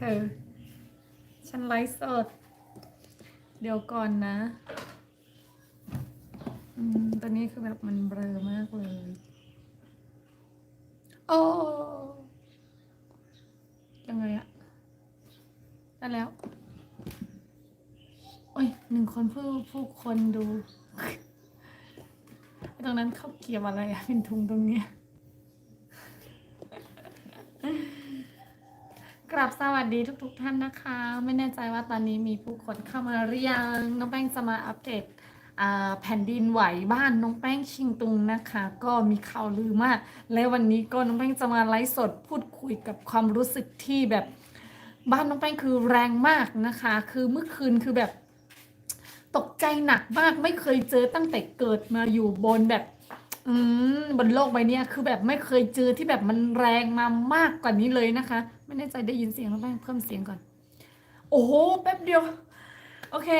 เธอ ฉันไลฟ์สด เดี๋ยวก่อนนะ อืม ตอนนี้คือแบบมันเบลอมากเลย โอ้ยังไงอะได้แล้ว โอ้ยหนึ่งคนผู้ผู้คนดู ตรงนั้นเขาเกี่ยวอะไรอะเป็นทุงตรงเนี้ย กราบสวัสดีทุกๆท่านนะคะ ไม่แน่ใจว่าตอนนี้มีผู้คนเข้ามาหรือยัง น้องแป้งจะมาอัปเดตแผ่นดินไหวบ้านน้องแป้งชิงตุงนะคะ ก็มีข่าวลือมาก และวันนี้ก็น้องแป้งจะมาไลฟ์สดพูดคุยกับความรู้สึกที่แบบบ้านน้องแป้งคือแรงมากนะคะ คือเมื่อคืนคือแบบตกใจหนักมากไม่เคยเจอตั้งแต่เกิดมาอยู่บนแบบอืมบนโลกใบนี้คือแบบไม่เคยเจอที่แบบมันแรงมามากกว่านี้เลยนะคะ ไม่แน่ใจได้ยินเสียงน้องแปงเพิ่มเสียงก่อน โอ้โหแป๊บเดียว โอเค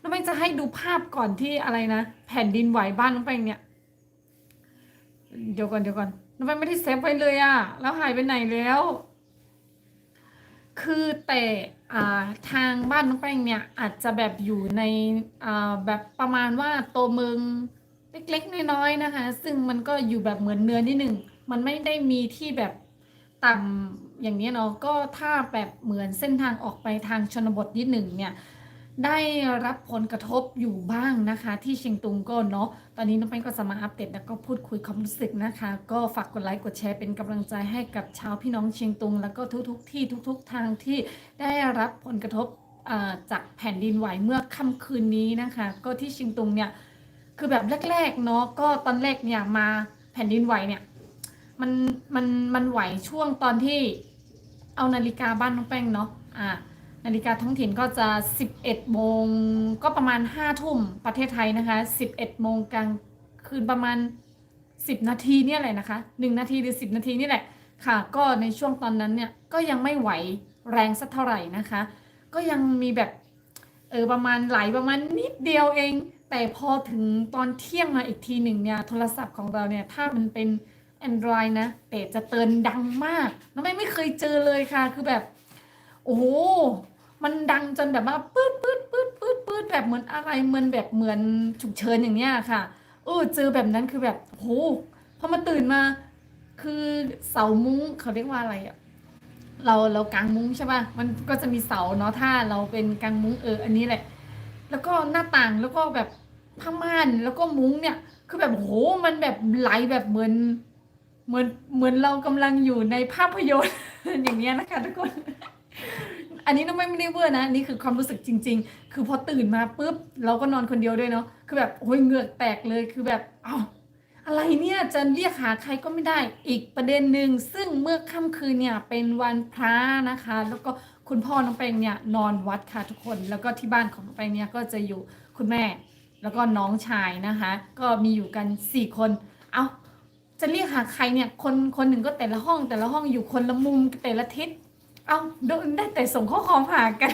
น้องแป้งจะให้ดูภาพก่อนที่อะไรนะ แผ่นดินไหวบ้านน้องแป้งเนี่ย เดี๋ยวก่อนเดี๋ยวก่อนน้องแป้งไม่ได้เซฟไว้เลยอะแล้วหายไปไหนแล้ว คือแต่อ่าทางบ้านน้องแป้งเนี่ยอาจจะแบบอยู่ในอ่าแบบประมาณว่าตัวเมืองเล็กๆน้อยๆนะคะ ซึ่งมันก็อยู่แบบเหมือนเนื้อนิดหนึ่งมันไม่ได้มีที่แบบต่ำ อย่างนี้เนาะก็ถ้าแบบเหมือนเส้นทางออกไปทางชนบทนิดหนึ่งเนี่ยได้รับผลกระทบอยู่บ้างนะคะ ที่เชียงตุงก็เนาะตอนนี้น้องแป้งก็จะมาอัปเดตแล้วก็พูดคุยความรู้สึกนะคะ ก็ฝากกดไลค์กดแชร์เป็นกำลังใจให้กับชาวพี่น้องเชียงตุง แล้วก็ทุกๆทที่ทุก ๆ ทางที่ได้รับผลกระทบจากแผ่นดินไหวเมื่อค่ำคืนนี้นะคะ ก็ที่เชียงตุงเนี่ยคือแบบแรกๆเนาะก็ตอนแรกเนี่ยมาแผ่นดินไหวเนี่ยมันมันมันไหวช่วงตอนที่ เอานาฬิกาบ้านน้องแป้งเนาะอ่านาฬิกาท้องถิ่นก็จะ 11โมงก็ประมาณ5ทุ่มประเทศไทยนะคะ 11โมงกลางคืนประมาณ 10 นาทีเนี่ยแหละนะคะ 1 นาทีหรือ 10 นาทีนี่แหละค่ะ ก็ในช่วงตอนนั้นเนี่ยก็ยังไม่ไหวแรงสักเท่าไหร่นะคะ ก็ยังมีแบบเออประมาณไหลประมาณนิดเดียวเอง แต่พอถึงตอนเที่ยงมาอีกทีหนึ่งเนี่ยโทรศัพท์ของเราเนี่ยถ้ามันเป็น Android นะ แต่จะเตือนดังมาก น้องไม่ไม่เคยเจอเลยค่ะ คือแบบ โอ้โห มันดังจนแบบว่าปื๊ดปื๊ดปื๊ดปื๊ดปื๊ดแบบเหมือนอะไรเหมือนแบบเหมือนฉุกเฉินอย่างเนี้ยค่ะเออเจอแบบนั้นคือแบบโหพอมาตื่นมา คือเสามุ้งเขาเรียกว่าอะไรอะเราเรากางมุ้งใช่ป่ะ มันก็จะมีเสาเนาะถ้าเราเป็นกางมุ้งเอออันนี้แหละ แล้วก็หน้าต่างแล้วก็แบบผ้าม่านแล้วก็มุ้งเนี่ย คือแบบโหมันแบบไหลแบบเหมือน เหมือนเหมือนเรากำลังอยู่ในภาพยนตร์อย่างเงี้ยนะคะทุกคน อันนี้น้องไม่ได้เวอร์นะนี่คือความรู้สึกจริง ๆ คือพอตื่นมาปุ๊บเราก็นอนคนเดียวด้วยเนาะคือแบบโอ้ยเหงือกแตกเลยคือแบบเอ้าอะไรเนี่ยจะเรียกหาใครก็ไม่ได้อีกประเด็นหนึ่งซึ่งเมื่อค่ำคืนเนี่ยเป็นวันพระนะคะ แล้วก็คุณพ่อน้องแปงเนี่ยนอนวัดค่ะทุกคน แล้วก็ที่บ้านของน้องแปงเนี่ยก็จะอยู่คุณแม่ แล้วก็น้องชายนะคะ ก็มีอยู่กันสี่คน เอา จะเรียกหาใครเนี่ย คนคนหนึ่งก็แต่ละห้องแต่ละห้องอยู่คนละมุมแต่ละทิศเอาโดนได้แต่ส่งข้อความหากัน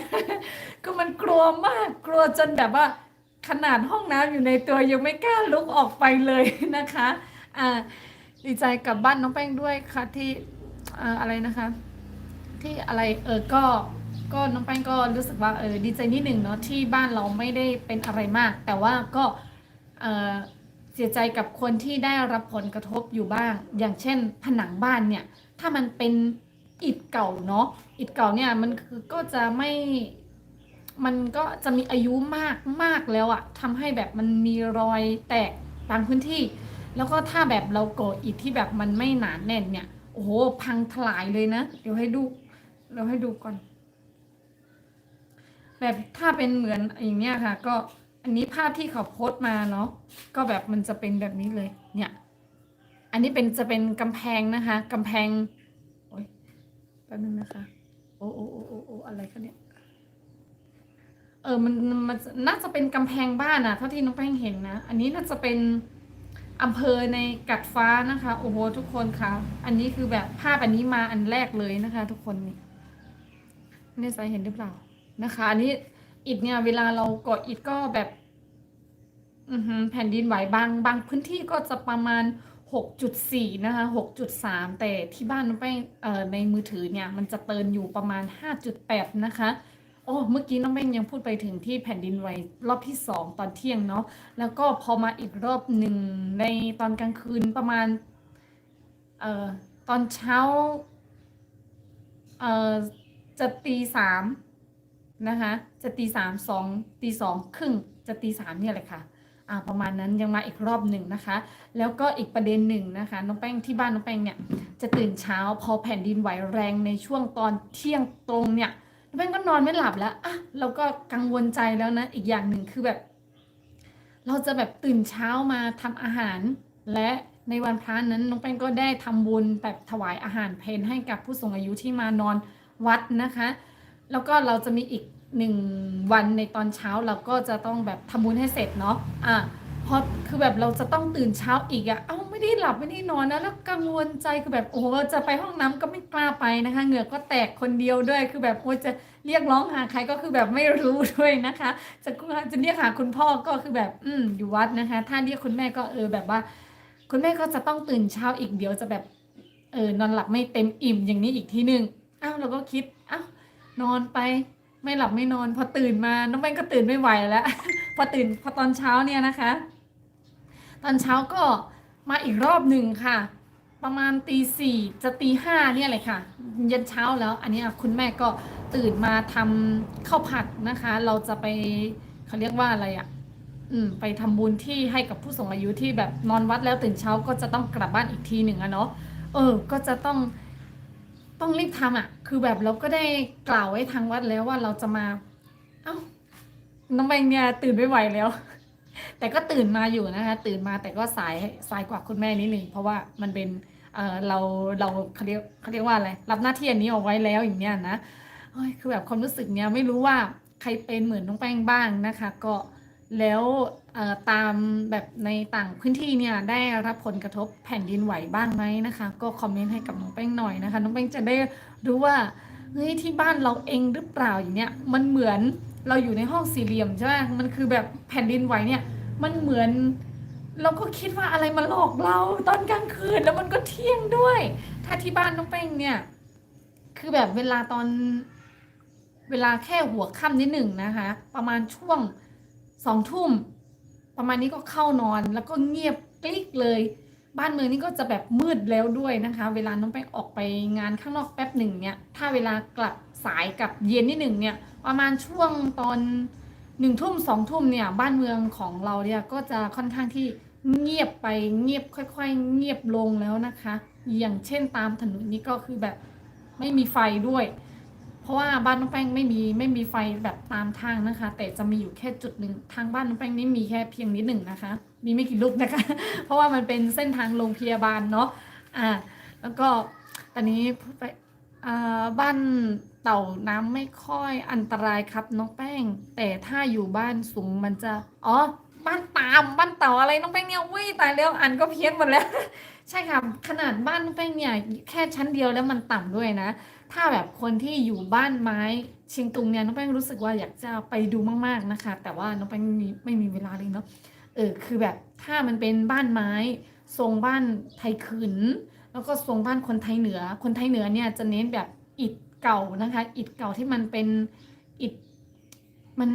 ก็มันกลัวมากกลัวจนแบบว่า ขนาดห้องน้ำอยู่ในตัวยังไม่กล้าลุกออกไปเลยนะคะอ่าดีใจกับบ้านน้องแป้งด้วยค่ะที่อ่าอะไรนะคะ ที่อะไรเออก็ก็น้องแป้งก็รู้สึกว่าเออดีใจนิดหนึ่งเนาะที่บ้านเราไม่ได้เป็นอะไรมาก แต่ว่าก็เออ เสียใจกับคนที่ได้รับผลกระทบอยู่บ้าง อย่างเช่น ผนังบ้านเนี่ย ถ้ามันเป็นอิฐเก่าเนาะอิฐเก่าเนี่ยมันคือก็จะไม่มันก็จะมีอายุมากมากแล้วอะทำให้แบบมันมีรอยแตกบางพื้นที่ แล้วก็ถ้าแบบเราโกะอิฐที่แบบมันไม่หนาแน่นเนี่ยโอ้โหพังทลายเลยนะ เดี๋ยวให้ดูเดี๋ยวให้ดูก่อน แบบถ้าเป็นเหมือนอย่างเนี้ยค่ะ ก็ อันนี้ภาพที่เขาโพสต์มาเนาะก็แบบมันจะเป็นแบบนี้เลย เนี่ย อันนี้เป็นจะเป็นกำแพงนะคะกำแพงโอ๊ยแป๊บนึงนะคะ โอ้โอ้โอ้โอ้โอ้อะไรคะเนี่ยเออมันมันน่าจะเป็นกำแพงบ้านอะเท่าที่น้องแป้งเห็นนะ อันนี้น่าจะเป็นอำเภอในกัดฟ้านะคะ โอ้โหทุกคนคะอันนี้คือแบบภาพอันนี้มาอันแรกเลยนะคะ ทุกคนนี่ไม่แน่ใจเห็นหรือเปล่านะคะ อันนี้ อิฐเนี่ยเวลาเราก่ออิฐก็แบบอืแผ่นดินไหวบางบางพื้นที่ก็จะประมาณ 6.4 นะคะ 6.3 แต่ที่บ้านน้องแป้งเอ่อในมือถือเนี่ยมันจะเตือนอยู่ประมาณ 5.8 นะคะโอ้เมื่อกี้น้องแป้งยังพูดไปถึงที่แผ่นดินไหวรอบที่ 2 ตอนเที่ยงเนาะแล้วก็พอมาอีกรอบหนึ่งในตอนกลางคืนประมาณเอ่อตอนเช้าเอ่อจะตีสาม นะคะ จะตีสามสองตีสองครึ่งจะตีสามเนี่ยแหละค่ะอ่าประมาณนั้นยังมาอีกรอบหนึ่งนะคะ แล้วก็อีกประเด็นหนึ่งนะคะน้องแป้งที่บ้านน้องแป้งเนี่ยจะตื่นเช้าพอแผ่นดินไหวแรงในช่วงตอนเที่ยงตรงเนี่ยน้องแป้งก็นอนไม่หลับแล้วอะเราก็กังวลใจแล้วนะอีกอย่างหนึ่งคือแบบ เราจะแบบตื่นเช้ามาทำอาหาร และในวันพระนั้นน้องแป้งก็ได้ทำบุญแบบถวายอาหารเพลให้กับผู้สูงอายุที่มานอนวัดนะคะ แล้วก็เราจะมีอีกหนึ่งวันในตอนเช้าเราก็จะต้องแบบทำบุญให้เสร็จเนาะอะเพราะคือแบบเราจะต้องตื่นเช้าอีกอะเอ้าไม่ได้หลับไม่ได้นอนนะแล้วกังวลใจคือแบบโอ้โหจะไปห้องน้ำก็ไม่กล้าไปนะคะ เหงื่อก็แตกคนเดียวด้วย คือแบบโอ้จะเรียกร้องหาใครก็คือแบบไม่รู้ด้วยนะคะ จะจะเรียกหาคุณพ่อก็คือแบบอืมอยู่วัดนะคะ ถ้าเรียกคุณแม่ก็เออแบบว่า คุณแม่ก็จะต้องตื่นเช้าอีกเดี๋ยวจะแบบเออนอนหลับไม่เต็มอิ่มอย่างนี้อีกทีหนึ่งอ้าวเราก็คิด นอนไปไม่หลับไม่นอน พอตื่นมาน้องแป้งก็ตื่นไม่ไหวแล้ว พอตื่นพอตอนเช้าเนี่ยนะคะ ตอนเช้าก็มาอีกรอบหนึ่งค่ะ ประมาณตีสี่จะตีห้าเนี่ยเลยค่ะ เย็นเช้าแล้ว อันนี้คุณแม่ก็ตื่นมาทำข้าวผัดนะคะ เราจะไปเขาเรียกว่าอะไรอะ่ะอืมไปทำบุญที่ให้กับผู้สูงอายุที่แบบนอนวัดแล้วตื่นเช้าก็จะต้องกลับบ้านอีกทีหนึ่งอะเนาะเออ ก็จะต้อง ต้องรีบทำอะ คือแบบเราก็ได้กล่าวไว้ทางวัดแล้วว่าเราจะมา เอ้าน้องแบงเนี่ยตื่นไม่ไหวแล้ว แต่ก็ตื่นมาอยู่นะคะ ตื่นมาแต่ก็สายสายกว่าคุณแม่นิดนึงเพราะว่ามันเป็นเออเราเราเขาเรียกเขาเรียกว่าอะไรรับหน้าที่อันนี้เอาไว้แล้วอย่างเนี้ยนะเฮ้ยคือแบบความรู้สึกเนี้ยไม่รู้ว่าใครเป็นเหมือนน้องแป้งบ้างนะคะ ก็แล้ว ตามแบบในต่างพื้นที่เนี่ยได้รับผลกระทบแผ่นดินไหวบ้างไหมนะคะ ก็คอมเมนต์ให้กับน้องแป้งหน่อยนะคะ น้องแป้งจะได้รู้ว่าเฮ้ยที่บ้านเราเองหรือเปล่าอย่างเนี้ยมันเหมือนเราอยู่ในห้องสี่เหลี่ยมใช่ไหมมันคือแบบแผ่นดินไหวเนี่ยมันเหมือน เราก็คิดว่าอะไรมาหลอกเราตอนกลางคืนแล้วมันก็เที่ยงด้วย ถ้าที่บ้านน้องแป้งเนี่ยคือแบบเวลาตอนเวลาแค่หัวค่ำนิดหนึ่งนะคะ ประมาณช่วงสองทุ่ม ประมาณนี้ก็เข้านอนแล้วก็เงียบกลิกเลย บ้านเมืองนี่ก็จะแบบมืดแล้วด้วยนะคะ เวลาน้องแป้งออกไปงานข้างนอกแป๊บหนึ่งเนี่ย ถ้าเวลากลับสายกับเย็นนิดหนึ่งเนี่ย ประมาณช่วงตอนหนึ่งทุ่มสองทุ่มเนี่ยบ้านเมืองของเราเนี่ยก็จะค่อนข้างที่เงียบไปเงียบค่อย ๆ เงียบลงแล้วนะคะ อย่างเช่นตามถนนนี้ก็คือแบบไม่มีไฟด้วย เพราะว่าบ้านน้องแป้งไม่มีไม่มีไฟแบบตามทางนะคะ แต่จะมีอยู่แค่จุดหนึ่งทางบ้านน้องแป้งนี่มีแค่เพียงนิดหนึ่งนะคะ มีไม่กี่ลูกนะคะ เพราะว่ามันเป็นเส้นทางโรงพยาบาลเนาะอ่าแล้วก็ตอนนี้ไปอ่าบ้านเต่าน้ำไม่ค่อยอันตรายครับน้องแป้ง แต่ถ้าอยู่บ้านสูงมันจะอ๋อบ้านตามบ้านเต่าอะไรน้องแป้งเนี่ยวิ่ตายแล้วอันก็เพี้ยนหมดแล้ว ใช่ค่ะขนาดบ้านน้องแป้งเนี่ยแค่ชั้นเดียวแล้วมันต่ำด้วยนะ ถ้าแบบคนที่อยู่บ้านไม้เชียงตุงเนี่ยน้องแป้งรู้สึกว่าอยากจะไปดูมาก ๆนะคะ แต่ว่าน้องแป้งไม่มีไม่มีเวลาเลยเนาะเออคือแบบถ้ามันเป็นบ้านไม้ทรงบ้านไทยขืน แล้วก็ทรงบ้านคนไทยเหนือ คนไทยเหนือเนี่ยจะเน้นแบบอิฐเก่านะคะ อิฐเก่าที่มันเป็นอิฐมัน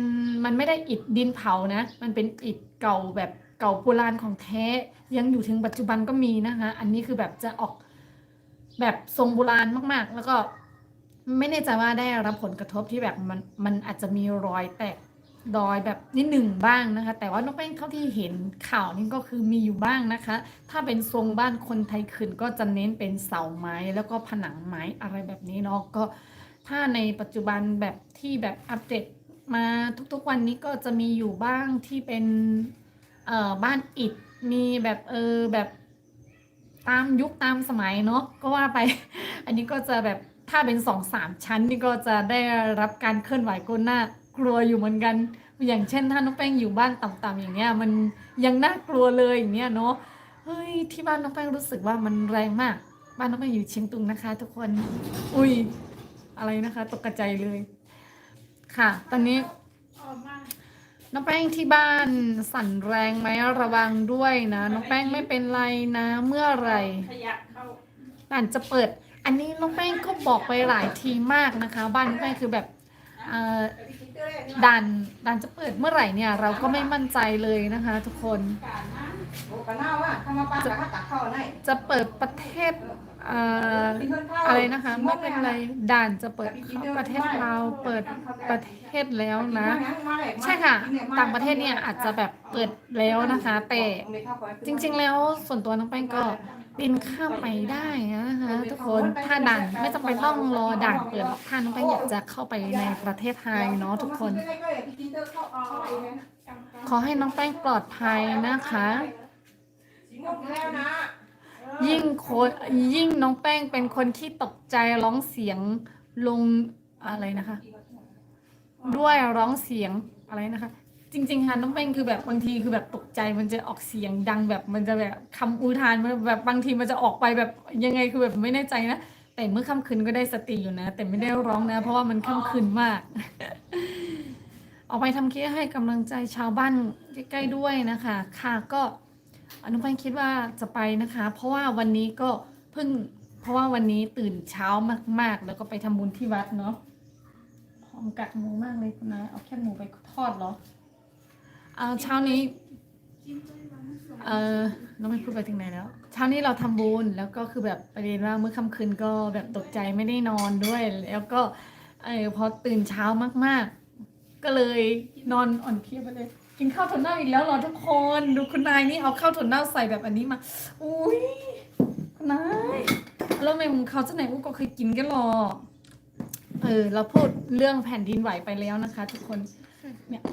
มันไม่ได้อิฐดินเผานะ มันเป็นอิฐเก่าแบบเก่าโบราณของแท้ยังอยู่ถึงปัจจุบันก็มีนะคะ อันนี้คือแบบจะออกแบบทรงโบราณมากๆ แล้วก็ ไม่แน่ใจว่าได้รับผลกระทบที่แบบมันมันอาจจะมีรอยแตกรอยแบบนิดหนึ่งบ้างนะคะ แต่ว่าน้องแป้งเท่าที่เห็นข่าวนี่ก็คือมีอยู่บ้างนะคะ ถ้าเป็นทรงบ้านคนไทยขืนก็จะเน้นเป็นเสาไม้แล้วก็ผนังไม้อะไรแบบนี้เนาะก็ ถ้าในปัจจุบันแบบที่แบบอัปเดตมาทุกๆวันนี้ก็จะมีอยู่บ้างที่เป็นเอ่อบ้านอิฐมีแบบเออแบบตามยุคตามสมัยเนาะก็ว่าไป อันนี้ก็จะแบบ ถ้าเป็นสองสามชั้นนี่ก็จะได้รับการเคลื่อนไหวก็น่ากลัวอยู่เหมือนกัน อย่างเช่นถ้าน้องแป้งอยู่บ้านต่ำๆอย่างเงี้ยมันยังน่ากลัวเลยอย่างเงี้ยเนาะเฮ้ยที่บ้านน้องแป้งรู้สึกว่ามันแรงมาก บ้านน้องแป้งอยู่เชียงตุงนะคะ ทุกคน อุ้ยอะไรนะคะ ตกกระใจเลย ค่ะ ตอนนี้น้องแป้งที่บ้านสั่นแรงไหมระวังด้วยนะน้องแป้งไม่เป็นไรนะ เมื่อไหร่ขยะเข้าด่านจะเปิด อันนี้น้องแป้งก็บอกไปหลายทีมากนะคะ บ้านน้องแป้งคือแบบเอ่อดันดันจะเปิดเมื่อไหร่เนี่ย เราก็ไม่มั่นใจเลยนะคะ ทุกคนโอ้ปะจะเปิดประเทศ อะไรนะคะ ไม่เป็นไร ด่านจะเปิดเขาประเทศเราเปิดประเทศแล้วนะ ใช่ค่ะ ต่างประเทศเนี่ยอาจจะแบบเปิดแล้วนะคะ แต่จริง ๆ แล้วส่วนตัวน้องแป้งก็บินข้ามไปได้นะคะทุกคนถ้าด่านไม่จำเป็นต้องรอด่านเปิดถ้าน้องแป้งอยากจะเข้าไปในประเทศไทยเนาะทุกคน ขอให้น้องแป้งปลอดภัยนะคะ ยิ่งโคยิ่งน้องแป้งเป็นคนที่ตกใจร้องเสียงลงอะไรนะคะ ด้วยร้องเสียงอะไรนะคะ จริงๆค่ะน้องแป้งคือแบบบางทีคือแบบตกใจมันจะออกเสียงดังแบบมันจะแบบคำอุทานมันแบบบางทีมันจะออกไปแบบยังไงคือแบบไม่แน่ใจนะแต่เมื่อค่ำคืนก็ได้สติอยู่นะ แต่ไม่ได้ร้องนะ เพราะว่ามันค่ำคืนมาก ออกไปทำคลิปให้กำลังใจชาวบ้านใกล้ๆด้วยนะคะ ค่ะก็ อนุพันธ์คิดว่าจะไปนะคะ เพราะว่าวันนี้ก็เพิ่ง เพราะว่าวันนี้ตื่นเช้ามาก ๆ แล้วก็ไปทำบุญที่วัดเนาะหอมกัดหมูมากเลยคุณนายเอาแค่หมูไปทอดเหรอเอาเช้านี้เออน้องไม่พูดไปถึงไหนแล้ว เช้านี้เราทำบุญแล้วก็คือแบบประเด็นว่าเมื่อค่ำคืนก็แบบตกใจไม่ได้นอนด้วย แล้วก็เออพอตื่นเช้ามากๆ ก็เลยนอนอ่อนเพลียไปเลย กินข้าวถั่วเน่าอีกแล้วเหรอทุกคน ดูคุณนายนี่เอาข้าวถั่วเน่าใส่แบบอันนี้มา อุ้ยคุณนายแล้วแม่ของเขาจะไหนอุ๊กก็เคยกินกันหรอ เออ เราพูดเรื่องแผ่นดินไหวไปแล้วนะคะ ทุกคน เนี่ย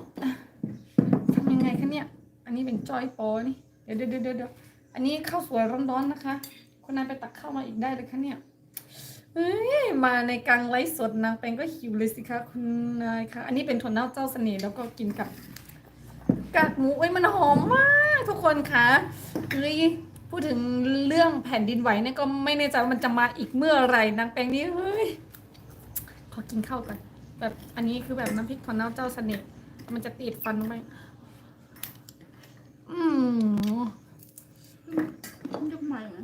ทำยังไงคะเนี่ย อันนี้เป็นจอยโปนี่เดี๋ยวเดี๋ยวเดี๋ยวเดี๋ยวอันนี้ข้าวสวยร้อนๆนะคะ คุณนายไปตักข้าวมาอีกได้เลยคะเนี่ยเฮ้ยมาในกลางไลฟ์สดนางแปงก็หิวเลยสิคะคุณนายคะ อันนี้เป็นถั่วเน่าเจ้าเสน่ห์แล้วก็กินกับ กากหมูเอ้ยมันหอมมากทุกคนคะเฮ้ยพูดถึงเรื่องแผ่นดินไหวเนี่ยก็ไม่แน่ใจว่ามันจะมาอีกเมื่อไหร่นางแปงนี้เฮ้ยขอกินข้าวก่อนแบบอันนี้คือแบบน้ำพริกถั่วเน่าเจ้าเสน่ห์มันจะติดฟันไหมอืมยกใหม่นะ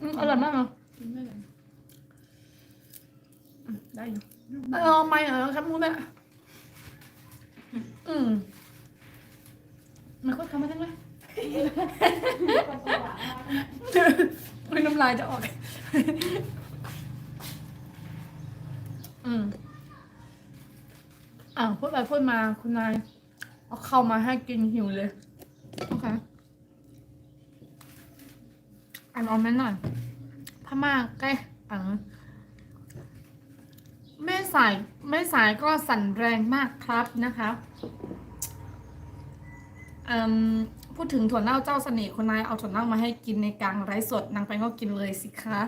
อืมอร่อยมากเหรอกินได้เลยอืมได้อยู่เออไม่เหรอครับมูแม่ อืมมันก็ทำมาทั้งเลยไม่น้ำลายจะออก อืมอ่าพูดไปพูดมาคุณนายเอาเข้ามาให้กินหิวเลย โอเคอ่านออมเมนต์หน่อยพม่าใกล้อังแม่สายแม่สายก็สั่นแรงมากครับนะคะอืม พูดถึงถั่วเน่าเจ้าเสน่ห์คนนายเอาถั่วเน่ามาให้กินในกลางไร้สดนางแป้งก็กินเลยสิคะ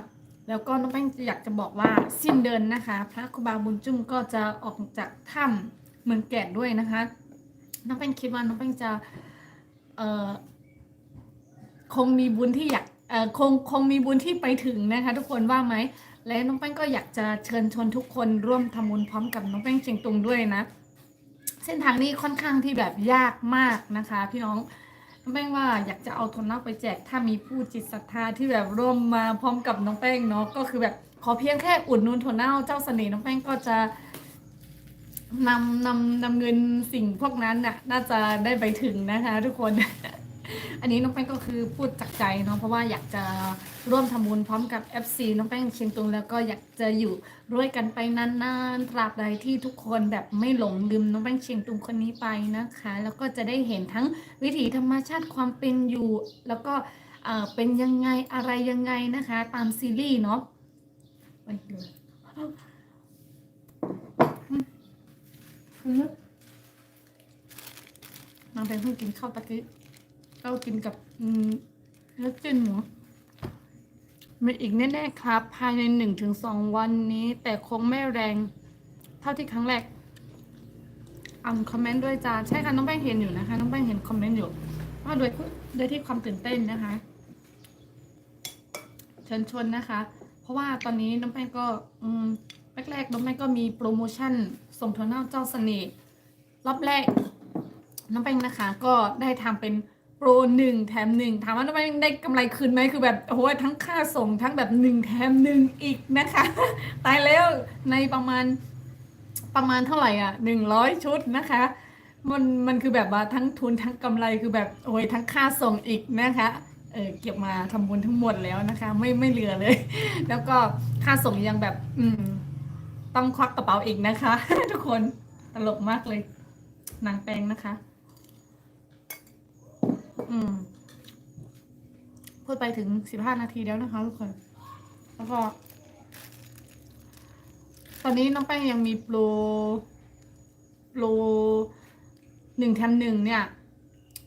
แล้วก็น้องแป้งอยากจะบอกว่าสิ้นเดือนนะคะ พระครูบาบุญจุ้มก็จะออกจากถ้ำเมืองแก่นด้วยนะคะ น้องแป้งคิดว่าน้องแป้งจะเอ่อคงมีบุญที่อยากเอ่อคงคงมีบุญที่ไปถึงนะคะ ทุกคนว่าไหมและน้องแป้งก็อยากจะเชิญชวนทุกคนร่วมทำบุญพร้อมกับน้องแป้งเชียงตุงด้วยนะ เส้นทางนี้ค่อนข้างที่แบบยากมากนะคะ พี่น้องน้องแป้งว่าอยากจะเอาทุนเน่าไปแจกถ้ามีผู้จิตศรัทธาที่แบบร่วมมาพร้อมกับน้องแป้งเนาะก็คือแบบขอเพียงแค่อุดหนุนถั่วเน่าเจ้าเสน่ห์น้องแป้งก็จะนำนำนำเงินสิ่งพวกนั้นน่ะน่าจะได้ไปถึงนะคะทุกคน อันนี้น้องแป้งก็คือพูดจากใจเนาะเพราะว่าอยากจะร่วมทำบุญพร้อมกับ FC น้องแป้งเชียงตุงแล้วก็อยากจะอยู่ด้วยกันไปนานๆตราบใดที่ทุกคนแบบไม่หลงลืมน้องแป้งเชียงตุงคนนี้ไปนะคะ แล้วก็จะได้เห็นทั้งวิถีธรรมชาติความเป็นอยู่ แล้วก็เออเป็นยังไงอะไรยังไงนะคะ ตามซีรีส์เนาะไปเลยน้องแป้งเพิ่งกินข้าวตะกี้ เรากินกับเนื้อจิ้นหมูมีอีกแน่ๆครับ ภายในหนึ่งถึงสองวันนี้ แต่คงไม่แรง เท่าที่ครั้งแรกอ่านคอมเมนต์ด้วยจ้าใช่ค่ะน้องแป้งเห็นอยู่นะคะ น้องแป้งเห็นคอมเมนต์อยู่ว่าโดยโดยที่ความตื่นเต้นนะคะเชิญชวนนะคะ เพราะว่าตอนนี้น้องแป้งก็อืมแรกๆน้องแป้งก็มีโปรโมชั่นส่งถั่วเน่าเจ้าเสน่ห์รอบแรกน้องแป้งนะคะ ก็ได้ทำเป็น โปรหนึ่งแถมหนึ่งถามว่าน้องแป้งได้กำไรคืนไหมคือแบบโอ้โหทั้งค่าส่งทั้งแบบหนึ่งแถมหนึ่งอีกนะคะ ตายแล้วในประมาณประมาณเท่าไหร่อะหนึ่งร้อยชุดนะคะมันมันคือแบบว่าทั้งทุนทั้งกำไรคือแบบโอ้ยทั้งค่าส่งอีกนะคะเออเก็บมาทำบุญทั้งหมดแล้วนะคะ ไม่ไม่เหลือเลย แล้วก็ค่าส่งยังแบบ อืม ต้องควักกระเป๋าอีกนะคะ ทุกคนตลกมากเลยนางแปงนะคะ อืม พูดไปถึงสิบห้านาทีแล้วนะคะทุกคน แล้วก็ ตอนนี้น้องแป้งยังมีโปร โปรหนึ่งแถมหนึ่งเนี่ย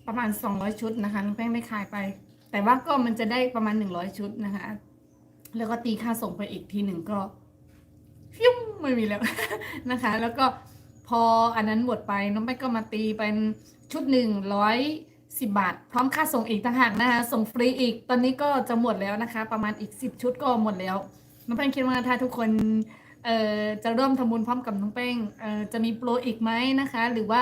ประมาณสองร้อยชุดนะคะ น้องแป้งได้ขายไป แต่ว่าก็มันจะได้ประมาณหนึ่งร้อยชุดนะคะ แล้วก็ตีค่าส่งไปอีกทีหนึ่งก็ฟิ้วไม่มีแล้วนะคะ แล้วก็พออันนั้นหมดไปน้องแป้งก็มาตีเป็นชุดหนึ่งร้อย สิบบาท พร้อมค่าส่งอีกต่างหากนะคะส่งฟรีอีก ตอนนี้ก็จะหมดแล้วนะคะ ประมาณอีกสิบชุดก็หมดแล้วน้องแป้งคิดว่าถ้าทุกคนเอ่อจะร่วมทำบุญพร้อมกับน้องแป้งเอ่อจะมีโปรอีกไหมนะคะ หรือว่า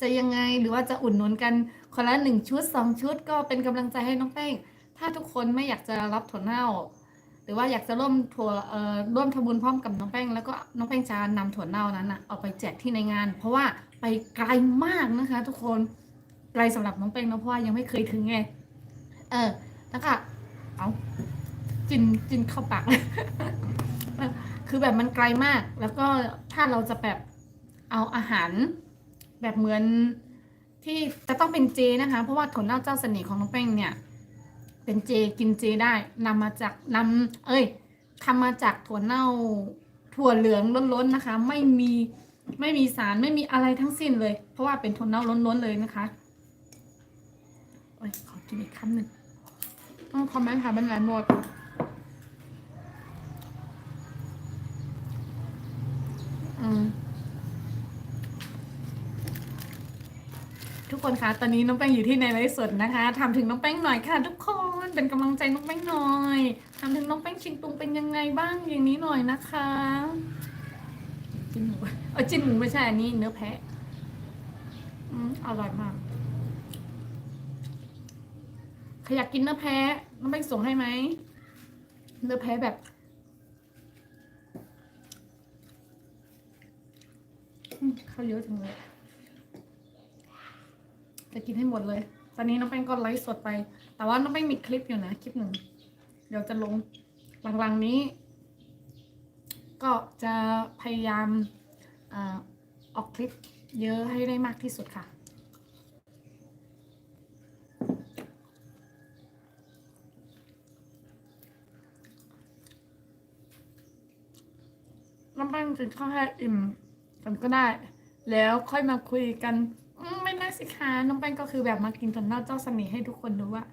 จะยังไงหรือว่าจะอุดหนุนกันคนละหนึ่งชุดสองชุดก็เป็นกำลังใจให้น้องแป้งถ้าทุกคนไม่อยากจะรับถั่วเน่า หรือว่าอยากจะร่วมถั่วเอ่อร่วมทำบุญพร้อมกับน้องแป้งแล้วก็น้องแป้งจะนำถั่วเน่านั้นอะเอาไปแจกที่ในงาน เพราะว่าไปไกลมากนะคะ ทุกคน ลสำหรับน้องแป้งนะเพราะว่ายังไม่เคยถึงไง เออแล้วก็เอาจินจินเข้าปากคือแบบมันไกลมาก แล้วก็ถ้าเราจะแบบเอาอาหาร แบบเหมือนที่จะต้องเป็นเจนะคะ เพราะว่าถั่วเน่าเจ้าเสน่ห์ของน้องแป้งเนี่ย เป็นเจกินเจได้นำมาจากนำเอ้ยทำมาจากถั่วเน่าถั่วเหลืองล้นๆนะคะ ไม่มีไม่มีสารไม่มีอะไรทั้งสิ้นเลย เพราะว่าเป็นถั่วเน่าล้นๆเลยนะคะ โอ้ยขอกินอีกคำหนึ่งต้องคอมเมนต์ค่ะเป็นไรหมดทุกคนคะตอนนี้น้องแป้งอยู่ที่ในไลฟ์สดนะคะทำถึงน้องแป้งหน่อยค่ะ ทุกคนเป็นกำลังใจน้องแป้งหน่อยทำถึงน้องแป้งชิงตุงเป็นยังไงบ้างอย่างนี้หน่อยนะคะจิ้นหมูเออจิ้นหมูไม่ใช่อันนี้เนื้อแพะอืมอร่อยมาก ใครอยากกินเนื้อแพะน้องแป้งส่งให้ไหมเนื้อแพะแบบอืมข้าวเยอะจังเลยจะกินให้หมดเลย ตอนนี้น้องแป้งก็ไลฟ์สดไป แต่ว่าน้องแป้งมีคลิปอยู่นะ คลิปหนึ่ง เดี๋ยวจะลงหลังๆนี้ ก็จะพยายามออกคลิปเยอะให้ได้มากที่สุดค่ะ น้องแป้ง กินข้าวให้อิ่มกันก็ได้ แล้วค่อยมาคุยกันมไม่น่าสิคะน้องแป้งก็คือแบบมากินถั่วเน่าเจ้าเสน่ห์ให้ทุกคนดูว่า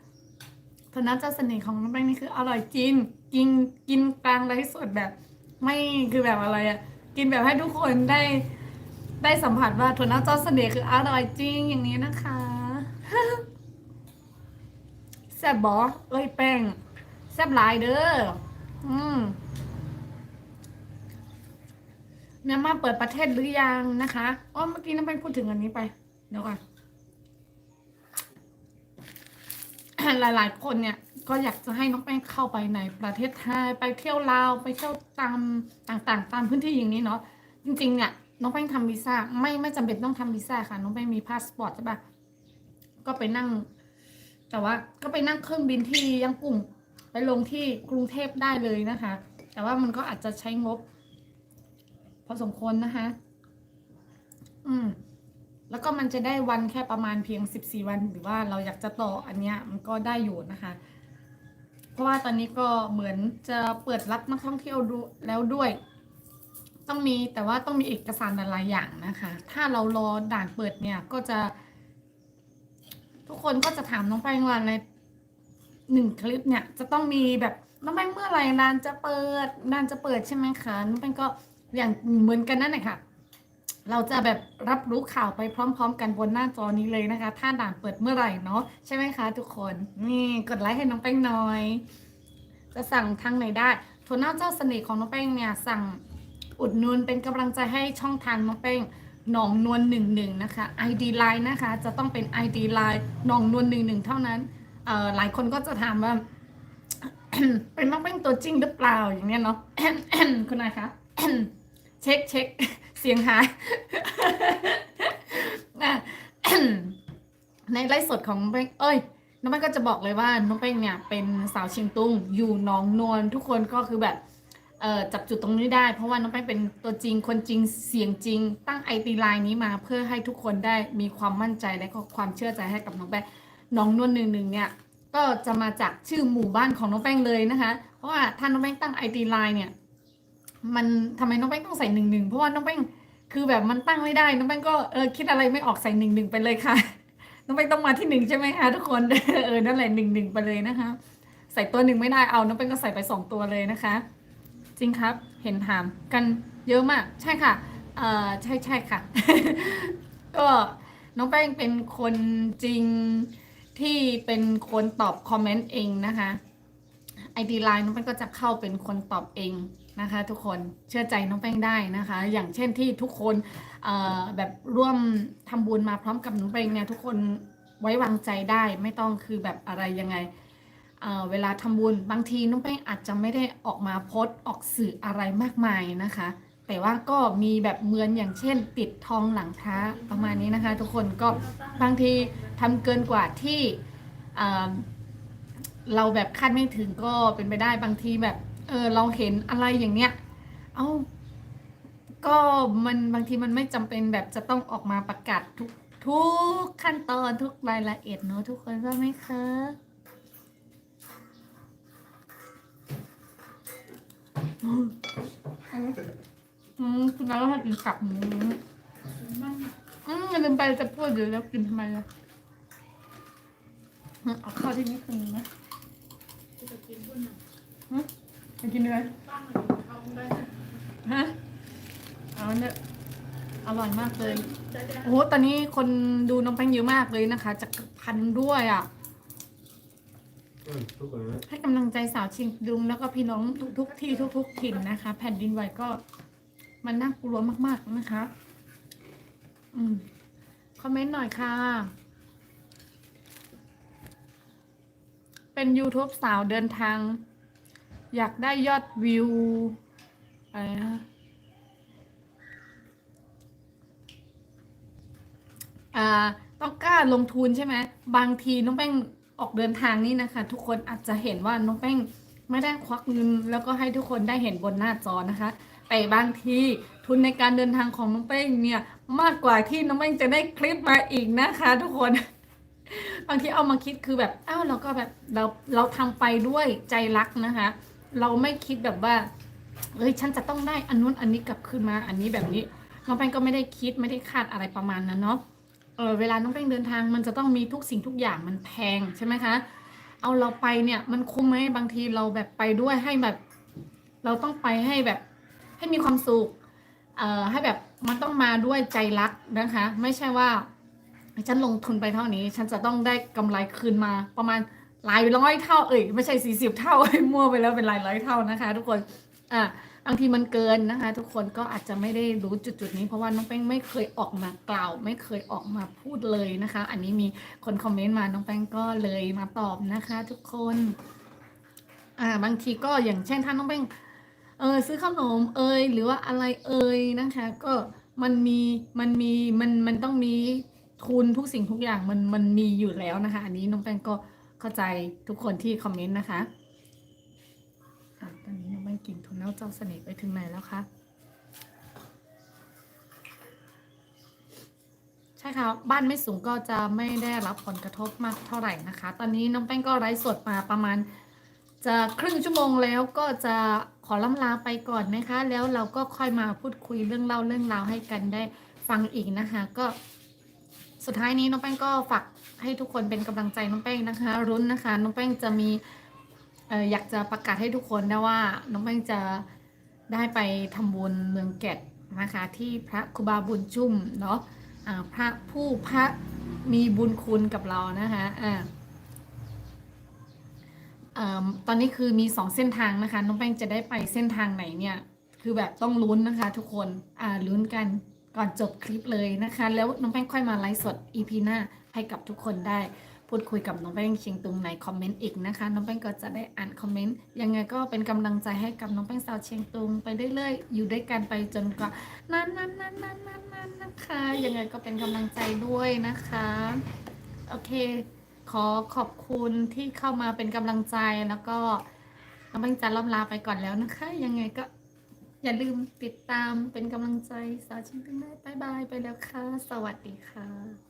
ถั่วเน่าเจ้าเสน่ห์ของน้องแป้งนี่คืออร่อยจริงกินกินกลางไลฟ์สดแบบ ไม่คือแบบอะไรอะกินแบบให้ทุกคนได้ ได้สัมผัสว่าถั่วเน่าเจ้าเสน่ห์คืออร่อยจริงอย่างนี้นะคะแซ่บบอเอ้ยแป้งแซ่บหลายเด้ออืม เมียนมาเปิดประเทศหรือยังนะคะอ๋อเมื่อกี้น้องแป้งพูดถึงอันนี้ไป เดี๋ยวก่อนหลาย ๆ คนเนี่ย ก็อยากจะให้น้องแป้งเข้าไปในประเทศไทยไปเที่ยวลาวไปเที่ยวตามต่าง ๆ ตามพื้นที่อย่างนี้เนาะจริงๆเนี่ยน้องแป้งทำวีซ่าไม่ไม่จำเป็นต้องทำวีซ่าค่ะน้องแป้งมีพาสปอร์ตใช่ปะก็ไปนั่ง แต่ว่าก็ไปนั่งเครื่องบินที่ยังกุ้งไปลงที่กรุงเทพได้เลยนะคะ แต่ว่ามันก็อาจจะใช้งบ พอสมควรนะคะ อืม แล้วก็มันจะได้วันแค่ประมาณเพียง14วัน หรือว่าเราอยากจะต่ออันเนี้ย มันก็ได้อยู่นะคะ เพราะว่าตอนนี้ก็เหมือนจะเปิดรับนักท่องเที่ยวดูแล้วด้วย ต้องมีแต่ว่าต้องมีเอกสารหลายอย่างนะคะ ถ้าเรารอด่านเปิดเนี่ยก็จะ ทุกคนก็จะถามน้องแป้งว่าในหนึ่งคลิปเนี่ยจะต้องมีแบบน้องแป้งเมื่อไหร่ด่านจะเปิดด่านจะเปิดใช่ไหมคะน้องแป้งก็ อย่างเหมือนกันนั่นแหละค่ะเราจะแบบรับรู้ข่าวไปพร้อม ๆ กันบนหน้าจอนี้เลยนะคะ ถ้าด่านเปิดเมื่อไหร่เนาะใช่ไหมคะ ทุกคนนี่กดไลค์ให้น้องแป้งหน่อย จะสั่งทางไหนได้ถั่วเน่าเจ้าเสน่ห์ของน้องแป้งเนี่ยสั่งอุดนุนเป็นกำลังใจให้ช่องทางน้องแป้งหนองนวลหนึ่งหนึ่งนะคะ ID Line นะคะ จะต้องเป็น ID Line หนองนวลหนึ่งหนึ่งเท่านั้นเอ่อหลายคนก็จะถามว่า เป็นน้องแป้งตัวจริงหรือเปล่าอย่างเนี้ยเนาะคุณนายคะ เช็คเช็คเสียงหายในไลฟ์สดของน้องแป้งเอ้ยน้องแป้งก็จะบอกเลยว่าน้องแป้งเนี่ยเป็นสาวเชียงตุงอยู่หนองนวลทุกคนก็คือแบบเอ่อจับจุดตรงนี้ได้ เพราะว่าน้องแป้งเป็นตัวจริงคนจริงเสียงจริง ตั้งไอตีไลน์นี้มาเพื่อให้ทุกคนได้มีความมั่นใจและก็ความเชื่อใจให้กับน้องแป้งหน้องนวลหนึ่งหนึ่งเนี่ยก็จะมาจากชื่อหมู่บ้านของน้องแป้งเลยนะคะ เพราะว่าถ้าน้องแป้งตั้งไอตีไลน์เนี่ย มันทำไมน้องแป้งต้องใส่หนึ่งหนึ่งเพราะว่าน้องแป้งคือแบบมันตั้งไม่ได้ น้องแป้งก็เออคิดอะไรไม่ออกใส่หนึ่งหนึ่งไปเลยค่ะ น้องแป้งต้องมาที่หนึ่งใช่ไหมคะทุกคนเออนั่นแหละหนึ่งหนึ่งไปเลยนะคะ ใส่ตัวหนึ่งไม่ได้เอาน้องแป้งก็ใส่ไปสองตัวเลยนะคะ จริงครับเห็นถามกันเยอะมากใช่ค่ะเออใช่ใช่ค่ะ ก็น้องแป้งเป็นคนจริงที่เป็นคนตอบคอมเมนต์เองนะคะไอดีไลน์น้องแป้งก็จะเข้าเป็นคนตอบเอง นะคะทุกคนเชื่อใจน้องแป้งได้นะคะ อย่างเช่นที่ทุกคนแบบร่วมทำบุญมาพร้อมกับน้องแป้งเนี่ยทุกคนไว้วางใจได้ไม่ต้องคือแบบอะไรยังไงเเวลาทำบุญบางทีน้องแป้งอาจจะไม่ได้ออกมาโพสต์ออกสื่ออะไรมากมายนะคะ แต่ว่าก็มีแบบเหมือนอย่างเช่น ติดทองหลังพระประมาณนี้นะคะ ทุกคนก็บางทีทำเกินกว่าที่เราแบบคาดไม่ถึงก็เป็นไปได้บางทีแบบ เออเราเห็นอะไรอย่างเนี้ย เอ้าก็มันบางทีมันไม่จำเป็นแบบจะต้องออกมาประกาศทุกทุกขั้นตอนทุกรายละเอียดเนอะทุกคนว่าไหมคะอืมคุณน้าก็ให้กินกับหมูบ้างอืมลืมไปจะพูดอยู่แล้วกินทำไมล่ะอืมเอาข้าวที่นี่คืนนะจะกินด้วยนะ ไปกินเลยบ้างเอาได้ฮะเอาเนี่ยอร่อยมากเลยได้ได้โอ้โห ตอนนี้คนดูน้องแป้งเยอะมากเลยนะคะ จากพันด้วยอะอืมทุกคนนะให้กำลังใจสาวเชียงดุงแล้วก็พี่น้องทุกๆที่ทุก ๆ ถิ่นนะคะ แผ่นดินไหวก็มันน่ากลัวมาก ๆนะคะ อืม คอมเมนต์หน่อยค่ะ เป็น YouTube สาวเดินทาง อยากได้ยอดวิวอะไรนะอ่าต้องกล้าลงทุนใช่ไหมบางทีน้องแป้งออกเดินทางนี่นะคะ ทุกคนอาจจะเห็นว่าน้องแป้งไม่ได้ควักเงินแล้วก็ให้ทุกคนได้เห็นบนหน้าจอนะคะ แต่บางทีทุนในการเดินทางของน้องแป้งเนี่ยมากกว่าที่น้องแป้งจะได้คลิปมาอีกนะคะ ทุกคนบางทีเอามาคิดคือแบบอ้าวเราก็แบบเราเราทำไปด้วยใจรักนะคะ เราไม่คิดแบบว่าเอ้ยฉันจะต้องได้อันนู้นอันนี้กลับคืนมาอันนี้แบบนี้น้องแป้งก็ไม่ได้คิดไม่ได้คาดอะไรประมาณนั้นเนาะเออเวลาน้องแป้งเดินทางมันจะต้องมีทุกสิ่งทุกอย่างมันแพงใช่ไหมคะ เอาเราไปเนี่ยมันคุ้มไหมบางทีเราแบบไปด้วยให้แบบ เราต้องไปให้แบบให้มีความสุขเอ่อให้แบบมันต้องมาด้วยใจรักนะคะ ไม่ใช่ว่า ฉันลงทุนไปเท่านี้ ฉันจะต้องได้กำไรคืนมาประมาณ หลายร้อยเท่าเอ้ยไม่ใช่สี่สิบเท่ามั่วไปแล้วเป็นหลายร้อยเท่านะคะ ทุกคนอะบางทีมันเกินนะคะ ทุกคนก็อาจจะไม่ได้รู้จุดจุดๆนี้ เพราะว่าน้องแป้งไม่เคยออกมากล่าว ไม่เคยออกมาพูดเลยนะคะ อันนี้มีคนคอมเมนต์มาน้องแป้งก็เลยมาตอบนะคะ ทุกคนอ่าบางทีก็อย่างเช่นถ้าน้องแป้งเออซื้อขนมเอยหรือว่าอะไรเอยนะคะ ก็มันมีมันมีมันมันต้องมีทุนทุกสิ่งทุกอย่างมันมันมีอยู่แล้วนะคะ อันนี้น้องแป้งก็ เข้าใจทุกคนที่คอมเมนต์นะคะตอนนี้น้องแป้งกินทุนแล้วเจ้าเสน่ห์ไปถึงไหนแล้วคะใช่ค่ะบ้านไม่สูงก็จะไม่ได้รับผลกระทบมากเท่าไหร่นะคะ ตอนนี้น้องแป้งก็ไลฟ์สดมาประมาณ จะครึ่งชั่วโมงแล้วก็จะขอล่ำลาไปก่อนนะคะ แล้วเราก็ค่อยมาพูดคุยเรื่องเล่าเรื่องราวให้กันได้ฟังอีกนะคะ ก็สุดท้ายนี้น้องแป้งก็ฝาก ให้ทุกคนเป็นกำลังใจน้องแป้งนะคะ รุ้นนะคะ น้องแป้งจะมีอยากจะประกาศให้ทุกคนนะว่า น้องแป้งจะได้ไปทำบุญเมืองแกดนะคะ ที่พระครูบาบุญชุ่มเนาะพระผู้พระมีบุญคุณกับเรานะคะอ่าเอ่อตอนนี้คือมีสองเส้นทางนะคะ น้องแป้งจะได้ไปเส้นทางไหนเนี่ย คือแบบต้องลุ้นนะคะ ทุกคนอ่าลุ้นกันก่อนจบคลิปเลยนะคะ แล้วน้องแป้งค่อยมาไลฟ์สด EP หน้า ให้กับทุกคนได้พูดคุยกับน้องแป้งเชียงตุงในคอมเมนต์อีกนะคะน้องแป้งก็จะได้อ่านคอมเมนต์ยังไงก็เป็นกำลังใจให้กับน้องแป้งสาวเชียงตุงไปเรื่อยๆอยู่ด้วยกันไปจนกว่านานนานนานๆนานๆนะคะยังไงก็เป็นกำลังใจด้วยนะคะโอเค ขอขอบคุณที่เข้ามาเป็นกำลังใจแล้วก็น้องแป้งจะล่ำลาไปก่อนแล้วนะคะ ยังไงก็อย่าลืมติดตามเป็นกำลังใจสาวเชียงตุงได้บายบายไปแล้วค่ะ สวัสดีค่ะ